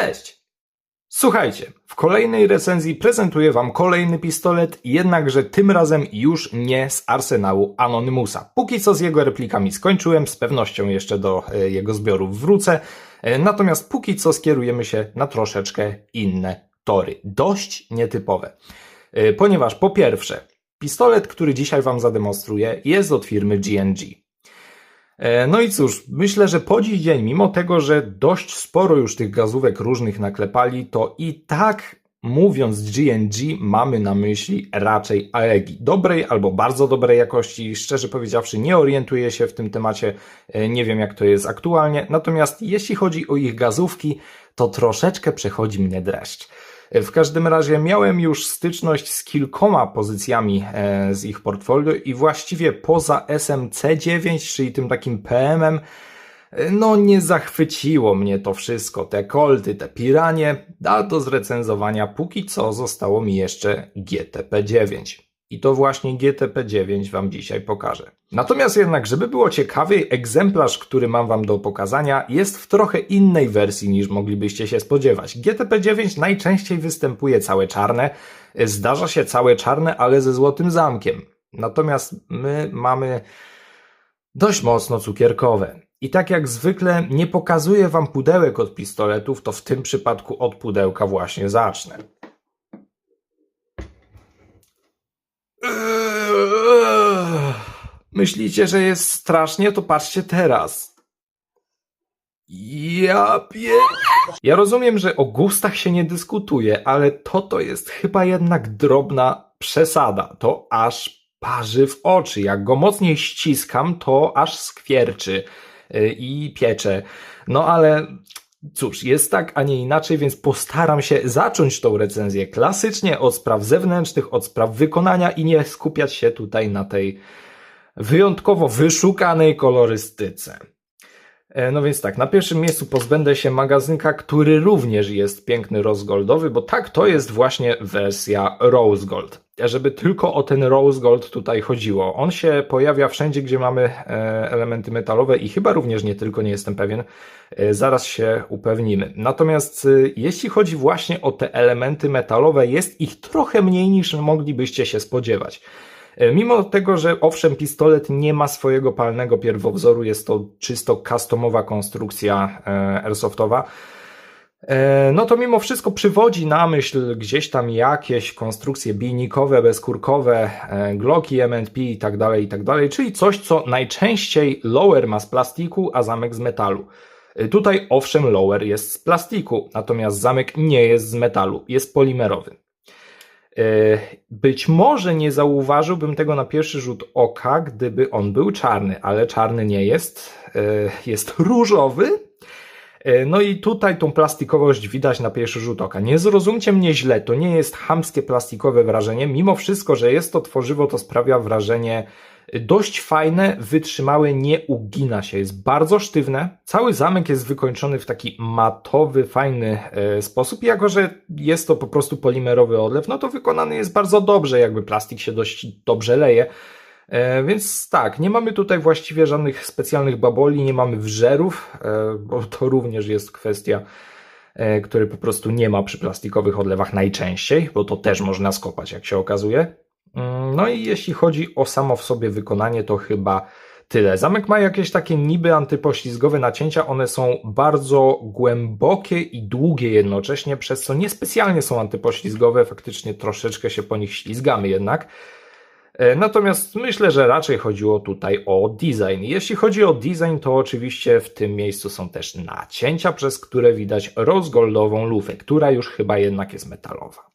Cześć! Słuchajcie, w kolejnej recenzji prezentuję Wam kolejny pistolet, jednakże tym razem już nie z arsenału Anonymusa. Póki co z jego replikami skończyłem, z pewnością jeszcze do e, jego zbiorów wrócę, e, natomiast póki co skierujemy się na troszeczkę inne tory, dość nietypowe. E, Ponieważ po pierwsze, pistolet, który dzisiaj Wam zademonstruję, jest od firmy GNG. E, No i cóż, myślę, że po dziś dzień, mimo tego, że dość sporo już tych gazówek różnych naklepali, to i tak mówiąc GNG mamy na myśli raczej Aegi. Dobrej albo bardzo dobrej jakości. Szczerze powiedziawszy, nie orientuję się w tym temacie, e, nie wiem jak to jest aktualnie. Natomiast jeśli chodzi o ich gazówki, to troszeczkę przechodzi mnie dreszcz. W każdym razie miałem już styczność z kilkoma pozycjami e, z ich portfolio i właściwie poza SMC9, czyli tym takim PM-em, e, no nie zachwyciło mnie to wszystko, te kolty, te piranie, a do zrecenzowania póki co zostało mi jeszcze GTP9. I to właśnie GTP9 Wam dzisiaj pokażę. Natomiast jednak, żeby było ciekawiej, egzemplarz, który mam Wam do pokazania, jest w trochę innej wersji niż moglibyście się spodziewać. GTP9 najczęściej występuje całe czarne, zdarza się całe czarne, ale ze złotym zamkiem. Natomiast my mamy dość mocno cukierkowe. I tak jak zwykle nie pokazuję Wam pudełek od pistoletów, to w tym przypadku od pudełka właśnie zacznę. Myślicie, że jest strasznie? To patrzcie teraz. Ja pie... Ja rozumiem, że o gustach się nie dyskutuje, ale to to jest chyba jednak drobna przesada. To aż parzy w oczy. Jak go mocniej ściskam, to aż skwierczy yy, i piecze. No ale Cóż, jest tak, a nie inaczej, więc postaram się zacząć tą recenzję klasycznie od spraw zewnętrznych, od spraw wykonania i nie skupiać się tutaj na tej wyjątkowo wyszukanej kolorystyce. E, No więc tak, na pierwszym miejscu pozbędę się magazynka, który również jest piękny rose goldowy, bo tak, to jest właśnie wersja rose gold. Żeby tylko o ten rose gold tutaj chodziło. On się pojawia wszędzie, gdzie mamy e, elementy metalowe i chyba również nie tylko, nie jestem pewien. E, Zaraz się upewnimy. Natomiast e, jeśli chodzi właśnie o te elementy metalowe, jest ich trochę mniej niż moglibyście się spodziewać. Mimo tego, że owszem, pistolet nie ma swojego palnego pierwowzoru, jest to czysto customowa konstrukcja airsoftowa, no to mimo wszystko przywodzi na myśl gdzieś tam jakieś konstrukcje bijnikowe, bezkurkowe, e, Glocki, MNP i tak dalej, i tak dalej, czyli coś, co najczęściej lower ma z plastiku, a zamek z metalu. E, Tutaj owszem, lower jest z plastiku, natomiast zamek nie jest z metalu, jest polimerowy. E, Być może nie zauważyłbym tego na pierwszy rzut oka, gdyby on był czarny, ale czarny nie jest. E, Jest różowy. E, No i tutaj tą plastikowość widać na pierwszy rzut oka. Nie zrozumcie mnie źle, to nie jest chamskie plastikowe wrażenie. Mimo wszystko, że jest to tworzywo, to sprawia wrażenie dość fajne, wytrzymałe, nie ugina się, jest bardzo sztywne. Cały zamek jest wykończony w taki matowy, fajny e, sposób. I jako, że jest to po prostu polimerowy odlew, no to wykonany jest bardzo dobrze, jakby plastik się dość dobrze leje. E, Więc tak, nie mamy tutaj właściwie żadnych specjalnych baboli, nie mamy wżerów, e, bo to również jest kwestia, e, której po prostu nie ma przy plastikowych odlewach najczęściej, bo to też można skopać, jak się okazuje. Mm, No i jeśli chodzi o samo w sobie wykonanie, to chyba tyle. Zamek ma jakieś takie niby antypoślizgowe nacięcia, one są bardzo głębokie i długie jednocześnie, przez co niespecjalnie są antypoślizgowe, faktycznie troszeczkę się po nich ślizgamy jednak. E, Natomiast myślę, że raczej chodziło tutaj o design. Jeśli chodzi o design, to oczywiście w tym miejscu są też nacięcia, przez które widać rozgoldową lufę, która już chyba jednak jest metalowa.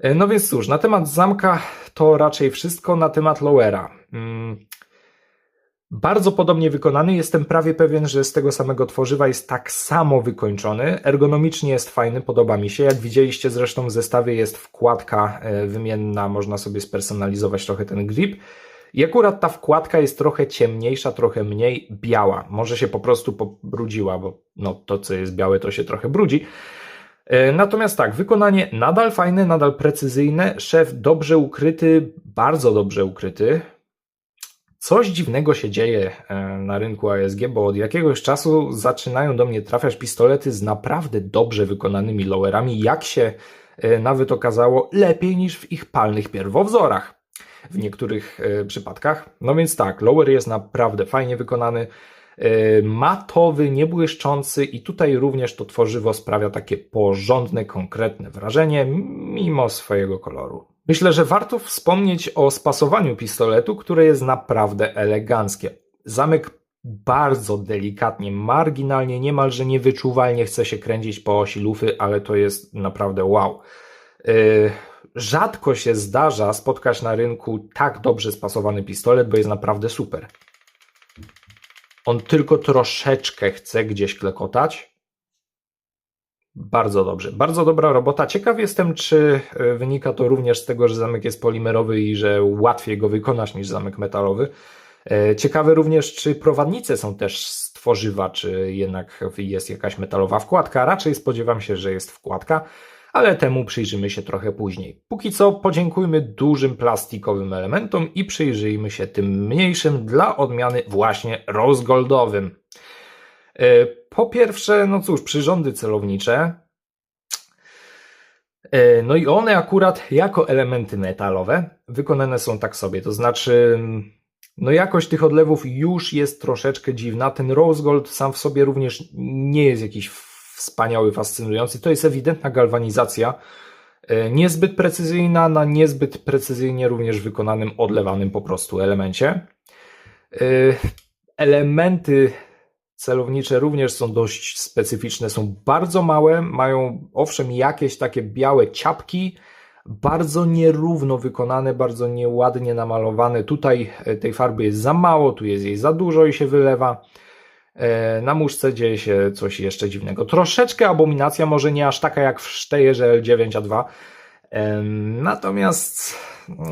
E, No więc cóż, na temat zamka to raczej wszystko, na temat lowera. Bardzo podobnie wykonany, jestem prawie pewien, że z tego samego tworzywa jest tak samo wykończony. Ergonomicznie jest fajny, podoba mi się. Jak widzieliście zresztą w zestawie jest wkładka e, wymienna, można sobie spersonalizować trochę ten grip. I akurat ta wkładka jest trochę ciemniejsza, trochę mniej biała. Może się po prostu pobrudziła, bo no, to co jest białe to się trochę brudzi. E, Natomiast tak, wykonanie nadal fajne, nadal precyzyjne. Szef dobrze ukryty, bardzo dobrze ukryty. Coś dziwnego się dzieje e, na rynku ASG, bo od jakiegoś czasu zaczynają do mnie trafiać pistolety z naprawdę dobrze wykonanymi lowerami, jak się e, nawet okazało, lepiej niż w ich palnych pierwowzorach w niektórych e, przypadkach. No więc tak, lower jest naprawdę fajnie wykonany, matowy, niebłyszczący i tutaj również to tworzywo sprawia takie porządne, konkretne wrażenie, mimo swojego koloru. Myślę, że warto wspomnieć o spasowaniu pistoletu, które jest naprawdę eleganckie. Zamek bardzo delikatnie, marginalnie, niemalże niewyczuwalnie chce się kręcić po osi lufy, ale to jest naprawdę wow. Yy, rzadko się zdarza spotkać na rynku tak dobrze spasowany pistolet, bo jest naprawdę super. On tylko troszeczkę chce gdzieś klekotać, bardzo dobrze, bardzo dobra robota. Ciekaw jestem, czy e, wynika to również z tego, że zamek jest polimerowy i że łatwiej go wykonać niż zamek metalowy. E, ciekawe również, czy prowadnice są też z tworzywa, czy jednak jest jakaś metalowa wkładka. Raczej spodziewam się, że jest wkładka, ale temu przyjrzymy się trochę później. Póki co podziękujmy dużym plastikowym elementom i przyjrzyjmy się tym mniejszym dla odmiany właśnie rose goldowym. E, po pierwsze, no cóż, przyrządy celownicze. E, no i one akurat jako elementy metalowe wykonane są tak sobie, to znaczy no jakość tych odlewów już jest troszeczkę dziwna. Ten rose gold sam w sobie również nie jest jakiś wspaniały, fascynujący. To jest ewidentna galwanizacja, e, niezbyt precyzyjna na niezbyt precyzyjnie również wykonanym, odlewanym po prostu elemencie. Elementy celownicze również są dość specyficzne, są bardzo małe, mają owszem jakieś takie białe ciapki, bardzo nierówno wykonane, bardzo nieładnie namalowane. Tutaj e, tej farby jest za mało, tu jest jej za dużo i się wylewa. E, na muszce dzieje się coś jeszcze dziwnego. Troszeczkę abominacja, może nie aż taka jak w Steyerze L9A2, Natomiast,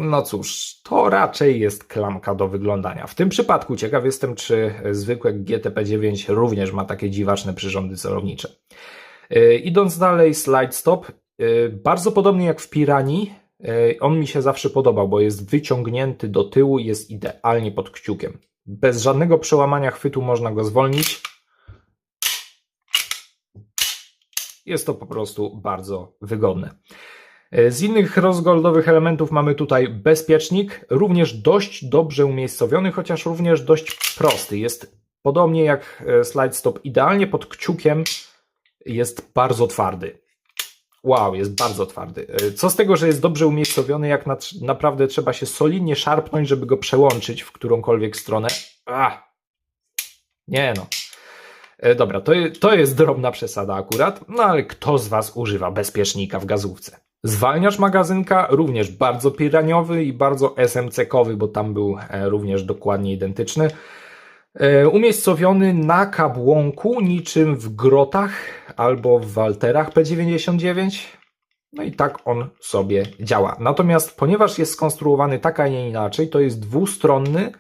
no cóż, to raczej jest klamka do wyglądania. W tym przypadku ciekaw jestem, czy zwykłe GTP9 również ma takie dziwaczne przyrządy celownicze. E, idąc dalej, slide stop. E, bardzo podobnie jak w Pirani, e, on mi się zawsze podobał, bo jest wyciągnięty do tyłu, jest idealnie pod kciukiem. Bez żadnego przełamania chwytu można go zwolnić. Jest to po prostu bardzo wygodne. E, z innych rozgoldowych elementów mamy tutaj bezpiecznik, również dość dobrze umiejscowiony, chociaż również dość prosty. Jest podobnie jak e, slide stop, idealnie pod kciukiem jest bardzo twardy. Wow, jest bardzo twardy. E, co z tego, że jest dobrze umiejscowiony, jak na, naprawdę trzeba się solidnie szarpnąć, żeby go przełączyć w którąkolwiek stronę. Ah. Nie no. Dobra, to, to jest drobna przesada akurat, no ale kto z Was używa bezpiecznika w gazówce? Zwalniacz magazynka również bardzo piraniowy i bardzo SMC-kowy, bo tam był e, również dokładnie identyczny. E, umiejscowiony na kabłąku, niczym w grotach albo w walterach P99. No i tak on sobie działa. Natomiast ponieważ jest skonstruowany tak, a nie inaczej, to jest dwustronny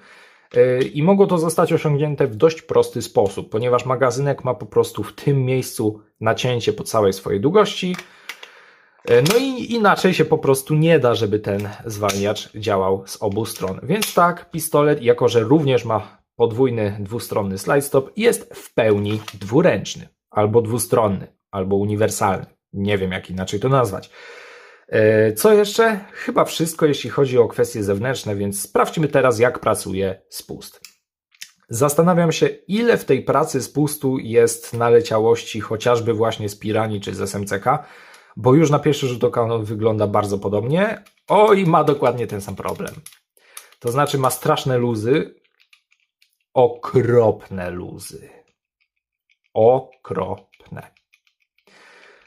e, i mogło to zostać osiągnięte w dość prosty sposób, ponieważ magazynek ma po prostu w tym miejscu nacięcie po całej swojej długości no i inaczej się po prostu nie da, żeby ten zwalniacz działał z obu stron. Więc tak, pistolet, jako że również ma podwójny, dwustronny slide stop, jest w pełni dwuręczny, albo dwustronny, albo uniwersalny. Nie wiem, jak inaczej to nazwać. E, co jeszcze? Chyba wszystko, jeśli chodzi o kwestie zewnętrzne, więc sprawdźmy teraz, jak pracuje spust. Zastanawiam się, ile w tej pracy spustu jest naleciałości chociażby właśnie z Pirani czy z SMCK, bo już na pierwszy rzut oka on wygląda bardzo podobnie. O, i ma dokładnie ten sam problem. To znaczy ma straszne luzy, okropne luzy. Okropne.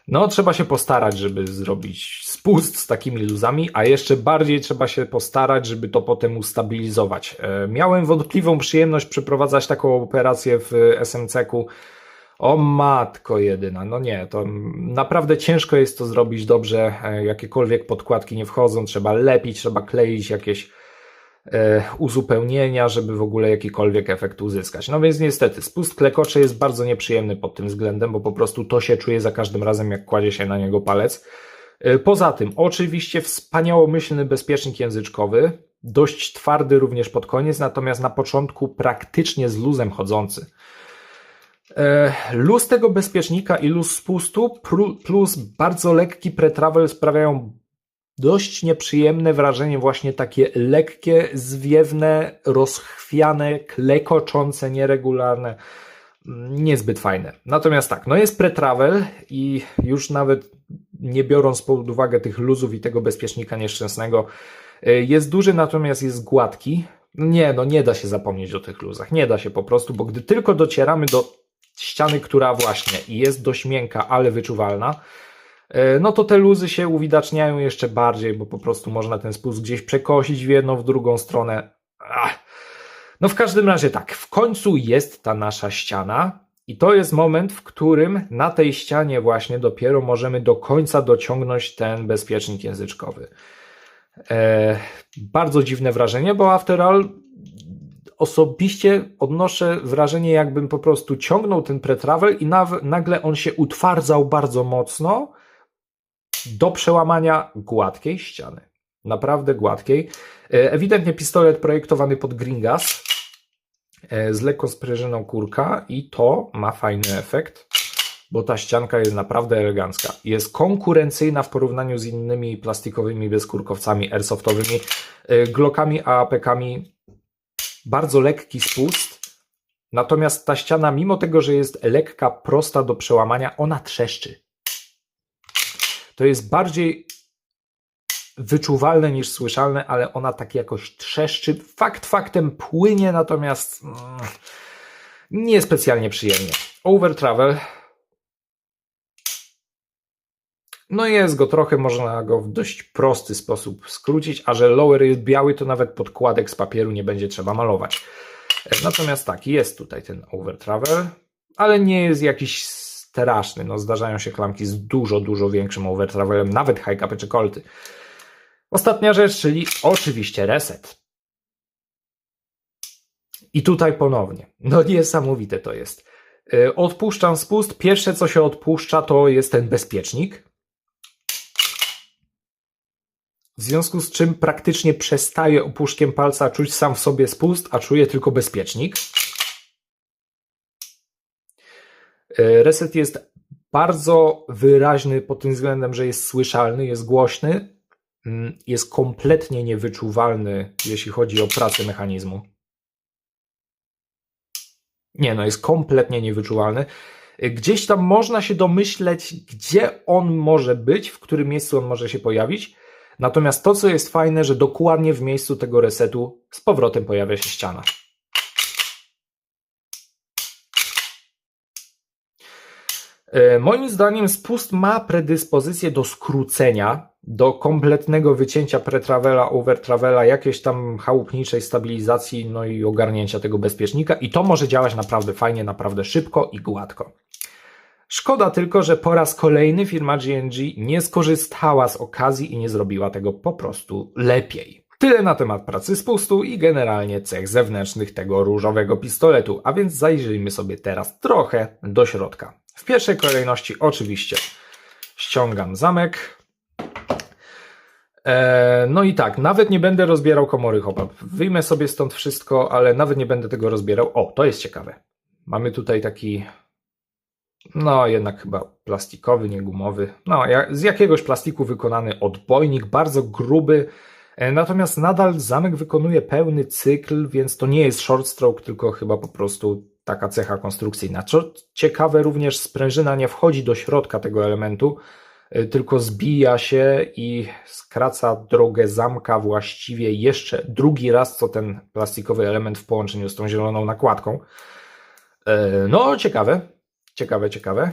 No, trzeba się postarać, żeby zrobić spust z takimi luzami, a jeszcze bardziej trzeba się postarać, żeby to potem ustabilizować. E, miałem wątpliwą przyjemność przeprowadzać taką operację w SMC-ku o matko jedyna, no nie, to naprawdę ciężko jest to zrobić dobrze, e, jakiekolwiek podkładki nie wchodzą, trzeba lepić, trzeba kleić jakieś e, uzupełnienia, żeby w ogóle jakikolwiek efekt uzyskać. No więc niestety, spust klekocze jest bardzo nieprzyjemny pod tym względem, bo po prostu to się czuje za każdym razem, jak kładzie się na niego palec. E, poza tym, oczywiście wspaniałomyślny bezpiecznik języczkowy, dość twardy również pod koniec, natomiast na początku praktycznie z luzem chodzący. E, Luz tego bezpiecznika i luz spustu plus bardzo lekki pretravel sprawiają dość nieprzyjemne wrażenie, właśnie takie lekkie, zwiewne, rozchwiane, klekoczące, nieregularne. Mm, Niezbyt fajne. Natomiast tak, no jest pretravel i już nawet nie biorąc pod uwagę tych luzów i tego bezpiecznika nieszczęsnego, y, jest duży, natomiast jest gładki. Nie, no nie da się zapomnieć o tych luzach. Nie da się po prostu, bo gdy tylko docieramy do ściany, która właśnie jest dość miękka, ale wyczuwalna, y, no to te luzy się uwidaczniają jeszcze bardziej, bo po prostu można ten spust gdzieś przekosić w jedną, w drugą stronę. Ach. No w każdym razie tak, w końcu jest ta nasza ściana i to jest moment, w którym na tej ścianie właśnie dopiero możemy do końca dociągnąć ten bezpiecznik języczkowy. E, bardzo dziwne wrażenie, bo after all osobiście odnoszę wrażenie, jakbym po prostu ciągnął ten pretravel i nagle on się utwardzał bardzo mocno do przełamania gładkiej ściany. Naprawdę gładkiej. E, Ewidentnie pistolet projektowany pod Gringas e, z lekką sprężyną kurka i to ma fajny efekt, bo ta ścianka jest naprawdę elegancka. Jest konkurencyjna w porównaniu z innymi plastikowymi bezkurkowcami airsoftowymi, e, Glockami, AAP-kami. Bardzo lekki spust. Natomiast ta ściana, mimo tego, że jest lekka, prosta do przełamania, ona trzeszczy. To jest bardziej wyczuwalne niż słyszalne, ale ona tak jakoś trzeszczy. Fakt faktem płynie, natomiast mm, niespecjalnie przyjemnie. Over travel. No jest go trochę, można go w dość prosty sposób skrócić, a że lower jest biały, to nawet podkładek z papieru nie będzie trzeba malować. E, Natomiast tak, jest tutaj ten over travel, ale nie jest jakiś straszny. No zdarzają się klamki z dużo, dużo większym over travelem, nawet high capy czy kolty. Ostatnia rzecz, czyli oczywiście reset. I tutaj ponownie. No niesamowite to jest. Yy, Odpuszczam spust. Pierwsze co się odpuszcza to jest ten bezpiecznik. W związku z czym praktycznie przestaję opuszkiem palca czuć sam w sobie spust, a czuję tylko bezpiecznik. Yy, Reset jest bardzo wyraźny pod tym względem, że jest słyszalny, jest głośny, mm, jest kompletnie niewyczuwalny, jeśli chodzi o pracę mechanizmu. Nie, no jest kompletnie niewyczuwalny. Gdzieś tam można się domyśleć, gdzie on może być, w którym miejscu on może się pojawić. Natomiast to, co jest fajne, że dokładnie w miejscu tego resetu z powrotem pojawia się ściana. E, Moim zdaniem spust ma predyspozycję do skrócenia, do kompletnego wycięcia pretravela, overtravela, jakiejś tam chałupniczej stabilizacji, no i ogarnięcia tego bezpiecznika i to może działać naprawdę fajnie, naprawdę szybko i gładko. Szkoda tylko, że po raz kolejny firma GNG nie skorzystała z okazji i nie zrobiła tego po prostu lepiej. Tyle na temat pracy spustu i generalnie cech zewnętrznych tego różowego pistoletu, a więc zajrzyjmy sobie teraz trochę do środka. W pierwszej kolejności oczywiście ściągam zamek. Eee, no i tak, nawet nie będę rozbierał komory hop-up. Wyjmę sobie stąd wszystko, ale nawet nie będę tego rozbierał. O, to jest ciekawe. Mamy tutaj taki, no jednak chyba plastikowy, nie gumowy. No, z jakiegoś plastiku wykonany odbojnik, bardzo gruby. E, Natomiast nadal zamek wykonuje pełny cykl, więc to nie jest short stroke, tylko chyba po prostu taka cecha konstrukcyjna. Co ciekawe, również sprężyna nie wchodzi do środka tego elementu, y, tylko zbija się i skraca drogę zamka właściwie jeszcze drugi raz, co ten plastikowy element w połączeniu z tą zieloną nakładką. E, No, ciekawe, ciekawe, ciekawe.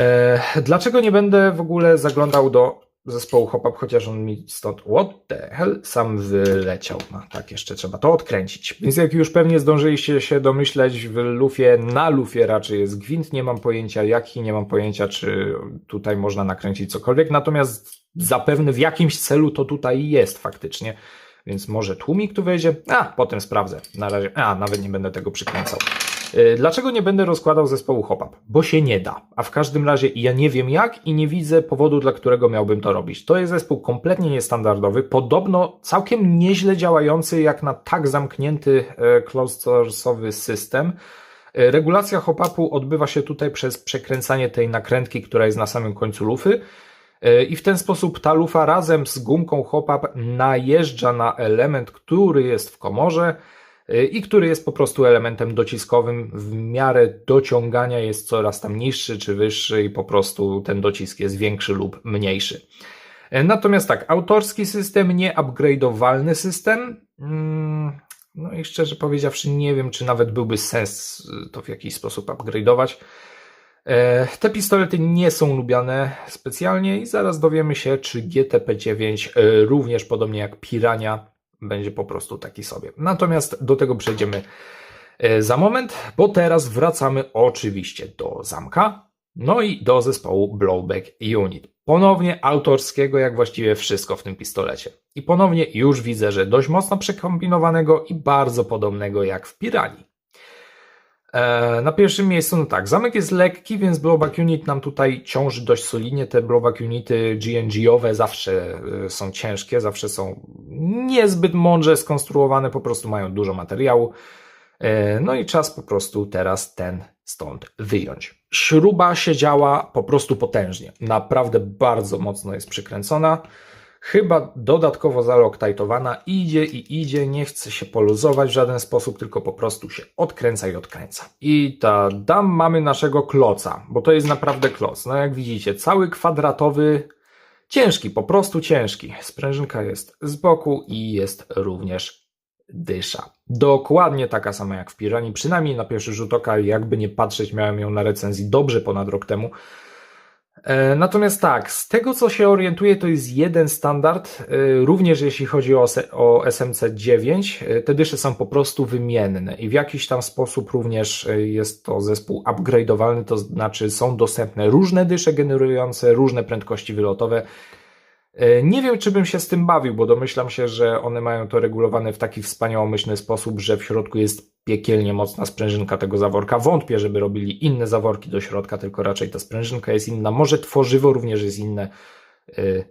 E, Dlaczego nie będę w ogóle zaglądał do zespołu Hop-Up, chociaż on mi stąd, what the hell, sam wyleciał. No tak, jeszcze trzeba to odkręcić. Więc jak już pewnie zdążyliście się domyśleć, w lufie, na lufie raczej jest gwint, nie mam pojęcia jaki, nie mam pojęcia, czy tutaj można nakręcić cokolwiek, natomiast zapewne w jakimś celu to tutaj jest faktycznie. Więc może tłumik tu wejdzie? A, potem sprawdzę. Na razie, a, nawet nie będę tego przykręcał. E, Dlaczego nie będę rozkładał zespołu hop-up? Bo się nie da. A w każdym razie ja nie wiem jak i nie widzę powodu, dla którego miałbym to robić. To jest zespół kompletnie niestandardowy, podobno całkiem nieźle działający jak na tak zamknięty e, closed source'owy system. E, Regulacja hop-upu odbywa się tutaj przez przekręcanie tej nakrętki, która jest na samym końcu lufy. I w ten sposób ta lufa razem z gumką hop-up najeżdża na element, który jest w komorze i który jest po prostu elementem dociskowym. W miarę dociągania jest coraz tam niższy czy wyższy i po prostu ten docisk jest większy lub mniejszy. E, Natomiast tak, autorski system, nie upgrade'owalny system. Mm, No i szczerze powiedziawszy, nie wiem, czy nawet byłby sens y, to w jakiś sposób upgrade'ować. E, Te pistolety nie są lubiane specjalnie i zaraz dowiemy się, czy GTP-9 e, również podobnie jak Pirania będzie po prostu taki sobie. Natomiast do tego przejdziemy e, za moment, bo teraz wracamy oczywiście do zamka, no i do zespołu Blowback Unit. Ponownie autorskiego, jak właściwie wszystko w tym pistolecie. I ponownie już widzę, że dość mocno przekombinowanego i bardzo podobnego jak w Piranii. E, Na pierwszym miejscu, no tak, zamek jest lekki, więc blowback unit nam tutaj ciąży dość solidnie. Te blowback unity GNG-owe zawsze e, są ciężkie, zawsze są niezbyt mądrze skonstruowane, po prostu mają dużo materiału. E, No i czas po prostu teraz ten stąd wyjąć. Śruba siedziała po prostu potężnie. Naprawdę bardzo mocno jest przykręcona. Chyba dodatkowo zaloktajtowana. Idzie i idzie, nie chce się poluzować w żaden sposób, tylko po prostu się odkręca i odkręca. I ta dam mamy naszego kloca, bo to jest naprawdę kloc. No jak widzicie, cały kwadratowy, ciężki, po prostu ciężki. Sprężynka jest z boku i jest również dysza. Dokładnie taka sama jak w Piranii, przynajmniej na pierwszy rzut oka, jakby nie patrzeć, miałem ją na recenzji dobrze ponad rok temu. E, Natomiast tak, z tego co się orientuję, to jest jeden standard, e, również jeśli chodzi o, o SMC9. e, Te dysze są po prostu wymienne i w jakiś tam sposób również jest to zespół upgrade'owalny, to znaczy są dostępne różne dysze generujące różne prędkości wylotowe. Nie wiem, czy bym się z tym bawił, bo domyślam się, że one mają to regulowane w taki wspaniałomyślny sposób, że w środku jest piekielnie mocna sprężynka tego zaworka. Wątpię, żeby robili inne zaworki do środka, tylko raczej ta sprężynka jest inna. Może tworzywo również jest inne. E,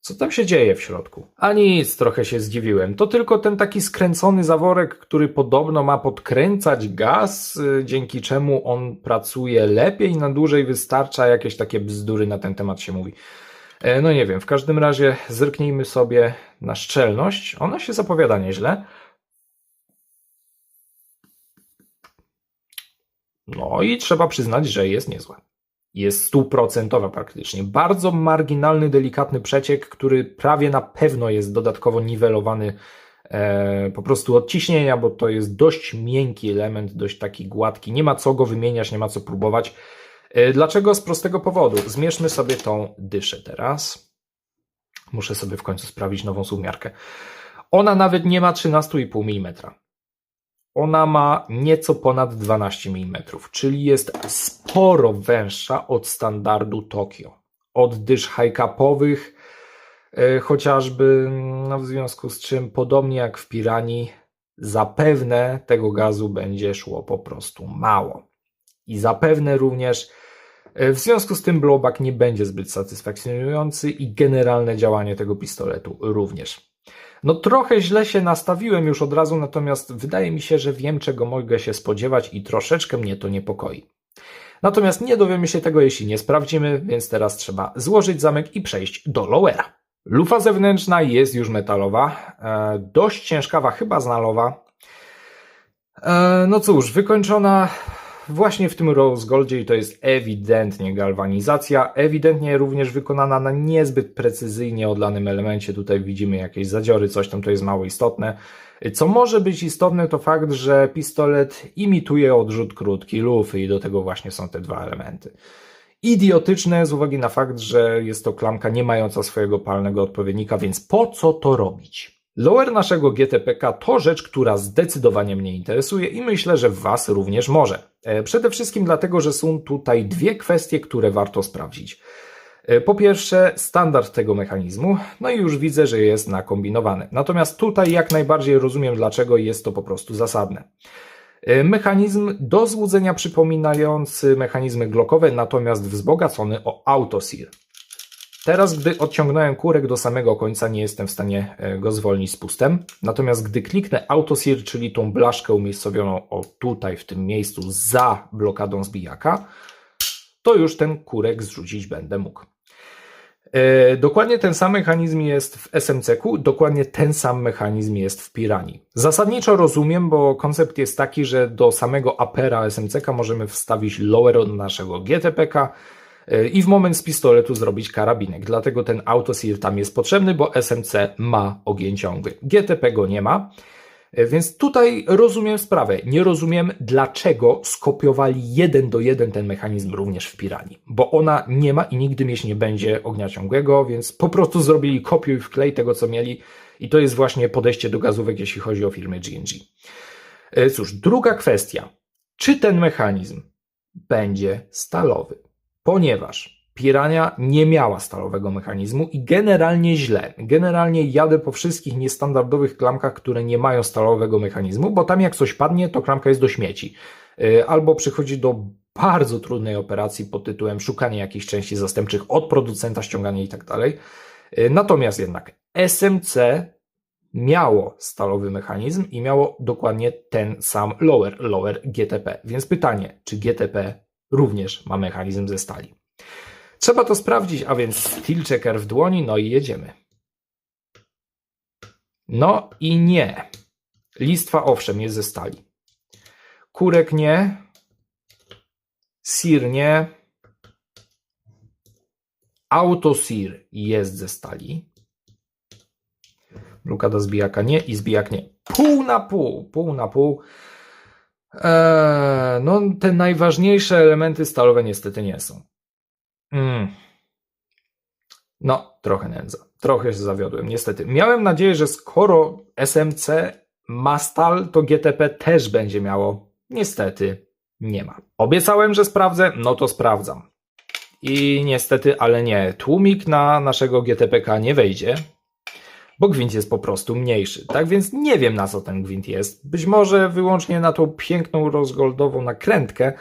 Co tam się dzieje w środku? A nic, trochę się zdziwiłem. To tylko ten taki skręcony zaworek, który podobno ma podkręcać gaz, y, dzięki czemu on pracuje lepiej, na dłużej wystarcza. Jakieś takie bzdury na ten temat się mówi. E, No nie wiem, w każdym razie zerknijmy sobie na szczelność. Ona się zapowiada nieźle. No i trzeba przyznać, że jest niezła. Jest stuprocentowa praktycznie. Bardzo marginalny, delikatny przeciek, który prawie na pewno jest dodatkowo niwelowany e, po prostu od ciśnienia, bo to jest dość miękki element, dość taki gładki. Nie ma co go wymieniać, nie ma co próbować. E, Dlaczego? Z prostego powodu. Zmierzmy sobie tą dyszę teraz. Muszę sobie w końcu sprawdzić nową sumiarkę. Ona nawet nie ma 13,5 mm. Ona ma nieco ponad 12 mm, czyli jest sporo węższa od standardu Tokio. Od dysz high-capowych, e, chociażby, no w związku z czym, podobnie jak w Piranii, zapewne tego gazu będzie szło po prostu mało. I zapewne również e, w związku z tym blowback nie będzie zbyt satysfakcjonujący i generalne działanie tego pistoletu również. No trochę źle się nastawiłem już od razu, natomiast wydaje mi się, że wiem czego mogę się spodziewać i troszeczkę mnie to niepokoi. Natomiast nie dowiemy się tego, jeśli nie sprawdzimy, więc teraz trzeba złożyć zamek i przejść do lowera. Lufa zewnętrzna jest już metalowa, e, dość ciężkawa, chyba znalowa. E, no cóż, wykończona właśnie w tym Rose Goldzie i to jest ewidentnie galwanizacja, ewidentnie również wykonana na niezbyt precyzyjnie odlanym elemencie. Tutaj widzimy jakieś zadziory, coś tam to jest mało istotne. Co może być istotne to fakt, że pistolet imituje odrzut krótki lufy i do tego właśnie są te dwa elementy. Idiotyczne z uwagi na fakt, że jest to klamka nie mająca swojego palnego odpowiednika, więc po co to robić? Lower naszego GTPK to rzecz, która zdecydowanie mnie interesuje i myślę, że Was również może. E, Przede wszystkim dlatego, że są tutaj dwie kwestie, które warto sprawdzić. E, Po pierwsze, standard tego mechanizmu, no i już widzę, że jest nakombinowany. Natomiast tutaj jak najbardziej rozumiem, dlaczego jest to po prostu zasadne. E, Mechanizm do złudzenia przypominający mechanizmy glockowe, natomiast wzbogacony o autosir. Teraz, gdy odciągnąłem kurek do samego końca, nie jestem w stanie e, go zwolnić z pustem. Natomiast gdy kliknę autosir, czyli tą blaszkę umiejscowioną o tutaj, w tym miejscu, za blokadą zbijaka, to już ten kurek zrzucić będę mógł. E, Dokładnie ten sam mechanizm jest w SMC-ku, dokładnie ten sam mechanizm jest w Pirani. Zasadniczo rozumiem, bo koncept jest taki, że do samego apera SMC-ka możemy wstawić lower od naszego GTP-ka e, i w moment z pistoletu zrobić karabinek. Dlatego ten autosir tam jest potrzebny, bo SMC ma ogień ciągły. GTP go nie ma. E, Więc tutaj rozumiem sprawę. Nie rozumiem, dlaczego skopiowali jeden do jeden ten mechanizm również w Pirani. Bo ona nie ma i nigdy mieć nie będzie ognia ciągłego, więc po prostu zrobili kopiuj wklej tego, co mieli. I to jest właśnie podejście do gazówek, jeśli chodzi o firmy GNG. E, Cóż, druga kwestia. Czy ten mechanizm będzie stalowy? Ponieważ Pirania nie miała stalowego mechanizmu i generalnie źle. Generalnie jadę po wszystkich niestandardowych klamkach, które nie mają stalowego mechanizmu, bo tam jak coś padnie, to klamka jest do śmieci. Yy, Albo przychodzi do bardzo trudnej operacji pod tytułem szukanie jakichś części zastępczych od producenta, ściąganie i tak dalej. Yy, Natomiast jednak SMC miało stalowy mechanizm i miało dokładnie ten sam lower, lower GTP. Więc pytanie, czy GTP również ma mechanizm ze stali? Trzeba to sprawdzić, a więc steel checker w dłoni, no i jedziemy. No i nie. Listwa owszem jest ze stali. Kurek nie. Sir nie. Autosir jest ze stali. Blokada zbijaka nie i zbijak nie. Pół na pół, pół na pół. Eee, no, te najważniejsze elementy stalowe niestety nie są. Mm. No, trochę nędza. Trochę się zawiodłem, niestety. Miałem nadzieję, że skoro SMC ma stal, to GTP też będzie miało. Niestety nie ma. Obiecałem, że sprawdzę, no to sprawdzam. I niestety, ale nie. Tłumik na naszego GTPK nie wejdzie, bo gwint jest po prostu mniejszy. Tak więc nie wiem na co ten gwint jest. Być może wyłącznie na tą piękną rozgoldową nakrętkę.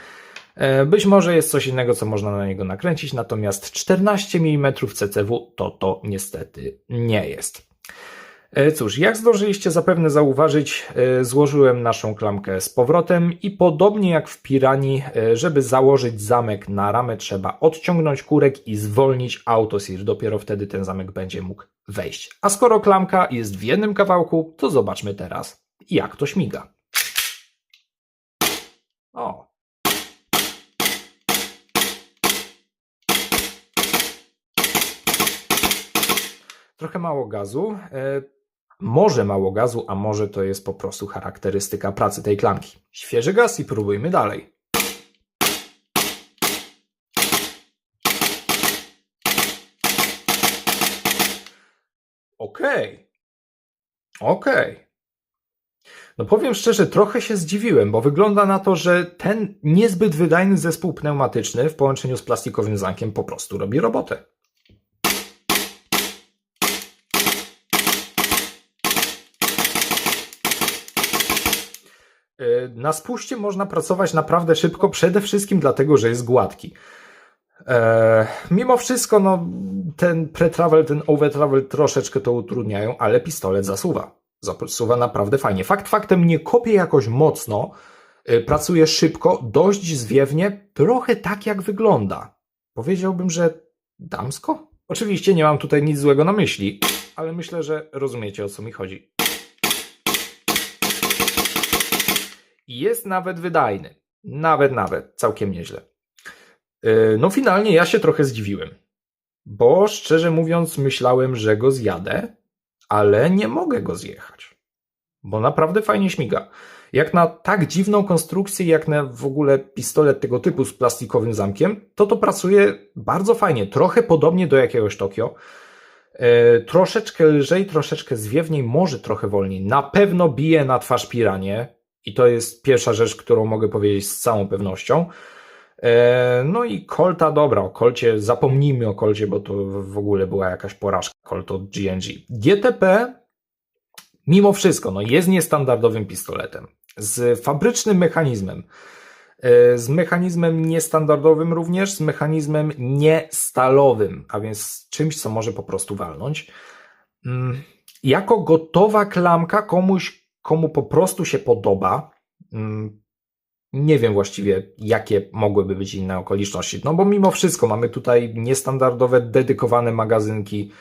E, Być może jest coś innego, co można na niego nakręcić, natomiast 14 mm CCW to to niestety nie jest. E, Cóż, jak zdążyliście zapewne zauważyć, e, złożyłem naszą klamkę z powrotem i podobnie jak w Pirani, e, żeby założyć zamek na ramę trzeba odciągnąć kurek i zwolnić autosir. Dopiero wtedy ten zamek będzie mógł wejść. A skoro klamka jest w jednym kawałku, to zobaczmy teraz, jak to śmiga. O, trochę mało gazu. Może mało gazu, a może to jest po prostu charakterystyka pracy tej klamki. Świeży gaz i próbujmy dalej. Okej. Okej. No powiem szczerze, trochę się zdziwiłem, bo wygląda na to, że ten niezbyt wydajny zespół pneumatyczny w połączeniu z plastikowym zamkiem po prostu robi robotę. Na spuście można pracować naprawdę szybko, przede wszystkim dlatego, że jest gładki. E, mimo wszystko, no, ten pre-travel, ten over-travel troszeczkę to utrudniają, ale pistolet zasuwa. Zasuwa naprawdę fajnie. Fakt faktem nie kopie jakoś mocno, y, pracuje szybko, dość zwiewnie, trochę tak jak wygląda. Powiedziałbym, że damsko? Oczywiście nie mam tutaj nic złego na myśli, ale myślę, że rozumiecie o co mi chodzi. Jest nawet wydajny. Nawet, nawet. Całkiem nieźle. Yy, No finalnie ja się trochę zdziwiłem. Bo szczerze mówiąc myślałem, że go zjadę, ale nie mogę go zjechać. Bo naprawdę fajnie śmiga. Jak na tak dziwną konstrukcję, jak na w ogóle pistolet tego typu z plastikowym zamkiem, to to pracuje bardzo fajnie. Trochę podobnie do jakiegoś Tokio. E, troszeczkę lżej, troszeczkę zwiewniej, może trochę wolniej. Na pewno bije na twarz piranie i to jest pierwsza rzecz, którą mogę powiedzieć z całą pewnością. E, No i Colta, dobra, o Colcie, zapomnijmy o Colcie, bo to w ogóle była jakaś porażka Colt od GNG. GTP, mimo wszystko, no jest niestandardowym pistoletem. z fabrycznym mechanizmem. E, Z mechanizmem niestandardowym również, z mechanizmem niestalowym, a więc czymś, co może po prostu walnąć. Mm, Jako gotowa klamka komuś, komu po prostu się podoba, mm, nie wiem właściwie, jakie mogłyby być inne okoliczności. No bo mimo wszystko mamy tutaj niestandardowe, dedykowane magazynki.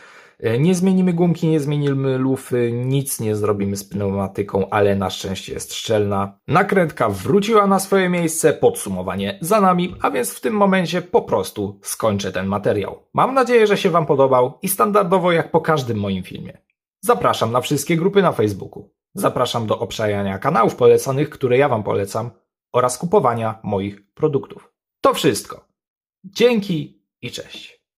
E, Nie zmienimy gumki, nie zmienimy lufy, nic nie zrobimy z pneumatyką, ale na szczęście jest szczelna. Nakrętka wróciła na swoje miejsce, podsumowanie za nami, a więc w tym momencie po prostu skończę ten materiał. Mam nadzieję, że się Wam podobał i standardowo jak po każdym moim filmie. Zapraszam na wszystkie grupy na Facebooku. Zapraszam do obszajania kanałów polecanych, które ja Wam polecam oraz kupowania moich produktów. To wszystko. Dzięki i cześć.